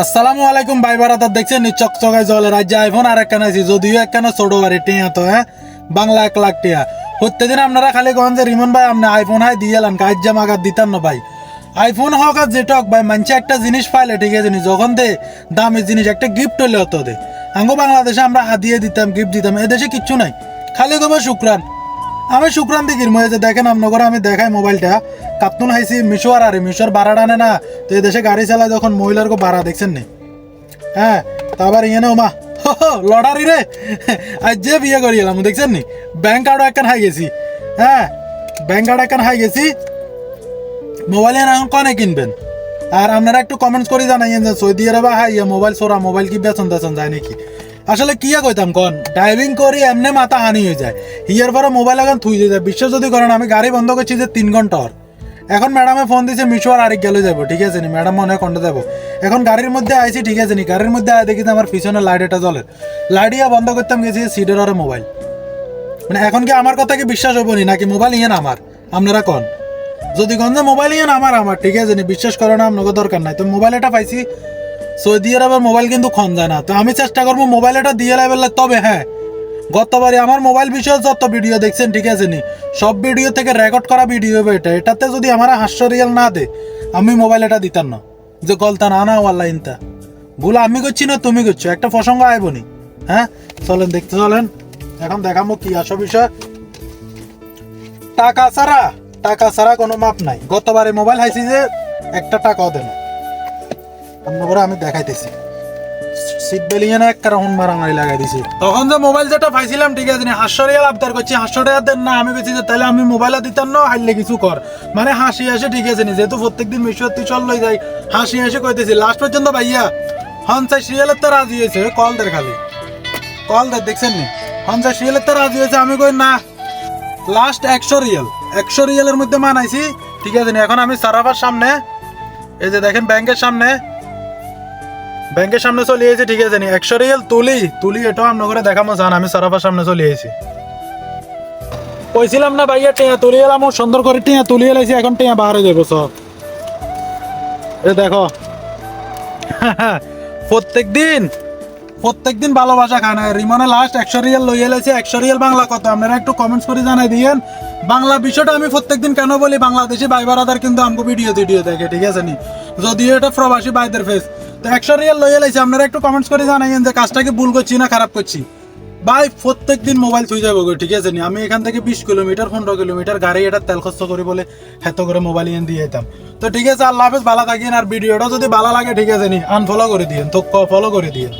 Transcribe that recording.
আসসালামু আলাইকুম, ভাই বারাদার দেখছেন? চকচকায় জলে রাজ্যে আইফোন আর একখান আছি, যদিও একখানা ছোট বাড়ি টিয়া তো হ্যাঁ? বাংলা এক লাখ টিয়া। প্রত্যেকদিন আপনারা খালি কন যে, রিমন ভাই, আপনি আইফোন হাই দিয়ে এলান, কাজ জামা কাজ দিতাম না ভাই। আইফোন হোক আর যেটা হোক ভাই মানুষে একটা জিনিস পাইলে ঠিক আছে যখন দে, দামি জিনিস, একটা গিফট হইলে হতো দে। আঙ্গো বাংলাদেশে আমরা হাতিয়ে দিতাম গিফট দিতাম, এদেশে কিচ্ছু নাই। খালি তোমার শুক্রান। আমি শুক্রান দিকির মই যে দেখেন আপনার আমি দেখাই মোবাইলটা। কাপ্তুন হাইছি মিশোয়ার আরে মিশোর ভাড়া টানে না। তো এই দেশে গাড়ি চালায় যখন মহিলার কো ভাড়া দেখছেন নি? হ্যাঁ তারপর ইয়ে মা। লড়ারি রে। আজ যে বিয়ে করি এলাম, দেখছেন নি? ব্যাংক কার্ডও একখান হাই গেছি। হ্যাঁ ব্যাংক কার্ড একখান হাই গেছি। মোবাইল এখন কনে কিনবেন? আর আপনারা একটু কমেন্টস করে জানাইয়েন যে সৌদি আরবে হাই মোবাইল, সোরা মোবাইল কি বেতন তেতন যায় নাকি? আসলে কি কইতাম কন? ড্রাইভিং করি, এমনি মাথা হানি হয়ে যায়। হিয়ার পরে মোবাইল এখন থুই দিয়ে যায়। বিশ্বাস যদি করেন, আমি গাড়ি বন্ধ করছি যে তিন ঘণ্টা ওর এখন ম্যাডামে ফোন দিছে, মিশো আর আরেক গেলে যাব, ঠিক আছে নি? ম্যাডাম মনে হয় যাব এখন গাড়ির মধ্যে আইছি, ঠিক আছে নি? গাড়ির মধ্যে আয় দেখি আমার পিছনে লাইট এটা জ্বলে। লাইট ইয়া বন্ধ করতাম, গেছি সিটের আরে মোবাইল মানে এখন কি আমার কথা কি বিশ্বাস হব নি? নাকি মোবাইল ইয়ে আমার? আপনারা কন? যদি কন যে মোবাইল ইয়ে আমার আমার, ঠিক আছে নি? বিশ্বাস করো না, আপনাকে দরকার নাই। তো মোবাইল এটা পাইছি সৌদি আরবের মোবাইল কিন্তু যায় না। তো আমি চেষ্টা করব মোবাইল এটা দিয়ে লাইবেল তবে হ্যাঁ গতবারে আমার মোবাইল বিষয়ে যত ভিডিও দেখছেন, ঠিক আছে নি? সব ভিডিও থেকে রেকর্ড করা ভিডিও হবে এটা। এটাতে যদি আমার হাস্য রিয়েল না দে আমি মোবাইল এটা দিতাম না। যে গলতা না না, ওয়াল্লা ইনতা। ভুল আমি করছি না, তুমি করছ। একটা প্রসঙ্গ আইবনি হ্যাঁ? চলেন, দেখতে চলেন। এখন দেখাবো কি আসো বিষয়। টাকা ছাড়া টাকা ছাড়া কোনো মাপ নাই। গতবারে মোবাইল হাইছি যে একটা টাকাও দেন করে আমি দেখাইতেছি। সিট বেলিয়ে না একটা হুন মারামারি লাগাই দিছি। তখন যে মোবাইল যেটা পাইছিলাম, ঠিক আছে হাস্যরিয়াল আবদার করছি হাস্যরিয়া দেন না, আমি বলছি যে তাহলে আমি মোবাইল দিতাম না, হাইলে কিছু কর। মানে হাসি আসে, ঠিক আছে নি, যেহেতু প্রত্যেকদিন মিশর তুই চল লই যাই, হাসি আসে কইতেছি লাস্ট পর্যন্ত ভাইয়া, হনসাই সিরিয়ালের তো রাজি হয়েছে কল দের খালি। কল দের, দেখছেন নি? হনসাই সিরিয়ালের তো রাজি হয়েছে, আমি কই না লাস্ট একশো রিয়েল একশো রিয়েলের মধ্যে মানাইছি, ঠিক আছে নি, এখন আমি সারাফার সামনে, এই যে দেখেন ব্যাংকের সামনে ব্যাংকের সামনে চলে এসেছি, ঠিক আছে নি? একশো রিয়েল তুলি তুলি এটাও আপনার করে দেখামো, জান, আমি সারাফার সামনে চলে এসেছি। কইছিলাম না ভাইয়া, টিয়া তুলি এলাম, সুন্দর করে টিয়া তুলি এলাইছি, এখন টিয়া বাহারে যাব সব এ দেখো। প্রত্যেক দিন প্রত্যেক দিন ভালোবাসা খায় রিমনে লাস্ট একশো রিয়াল লই এলেছে একশো রিয়াল বাংলা কত? আপনারা একটু কমেন্টস করে জানাই দিয়েন। বাংলা বিষয়টা আমি প্রত্যেকদিন কেন বলি? বাংলাদেশি ভাই বারাদার কিন্তু আমাকে ভিডিও ভিডিও দেখে, ঠিক আছে নি? যদিও এটা প্রবাসী ভাইদের ফেস তো একশো রিয়াল লইয়ে লাইছে। আপনারা একটু কমেন্টস করে জানাইয়েন যে কাজটাকে ভুল করছি না খারাপ করছি। ভাই প্রত্যেক দিন মোবাইল থুই যাব ঠিক আছে নি? আমি এখান থেকে বিশ কিলোমিটার, পনেরো কিলোমিটার গাড়ি এটা তেল খরচ করি বলে হেত করে মোবাইল এনে দিয়ে যেতাম তো ঠিক আছে, আল্লাহ হাফেজ, ভালো থাকেন। আর ভিডিওটা যদি ভালো লাগে, ঠিক আছে নি? আনফলো করে দিয়েন। তো ফলো করে দিয়েন।